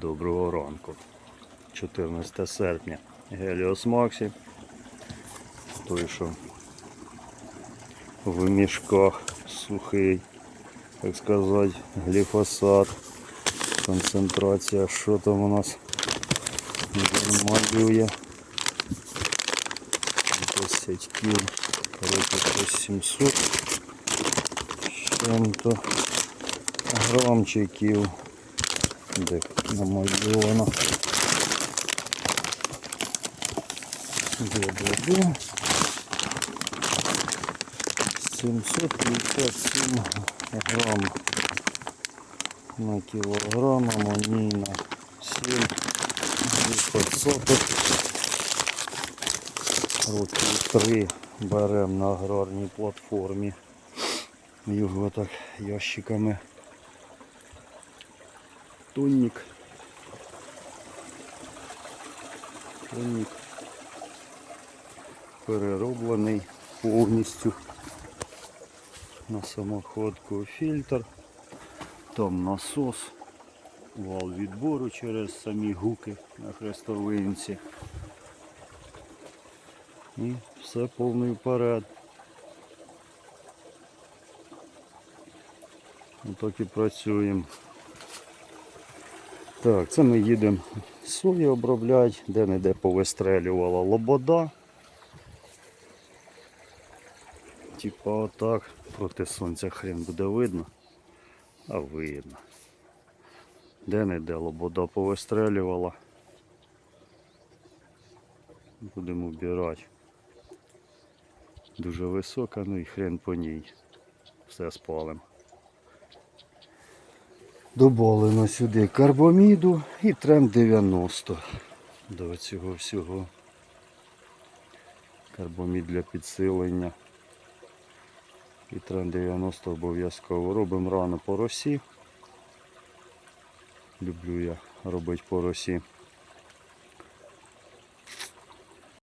Доброго ранку. 14 серпня. Геліос Максі. Той, що в мішках сухий, так сказати, гліфосат. Концентрація, що там у нас малює. 10 кіл, коротше, щось 700 з чим-то грамчиків. Де намальовано. Де, де, де. 757 грам на кілограм, амонійна 7 соток. Років 3 беремо на аграрній платформі. Його так ящиками тонник. Тонник перероблений повністю на самоходку фільтр, там насос, вал відбору через самі гуки на хрестовинці. І все повний вперед. Отак і працюємо. Так, це ми їдемо сої обробляти, де-не-де повистрелювала лобода. Типа отак. Проти сонця хрен буде видно, а видно. Де-не-де лобода повистрелювала. Будемо вбирати. Дуже висока, ну і хрен по ній. Все спалим. Добавлено сюди карбоміду і трем 90 до цього всього. Карбомід для підсилення. І трен 90 обов'язково. Робимо рано по росі. Люблю я робити по росі.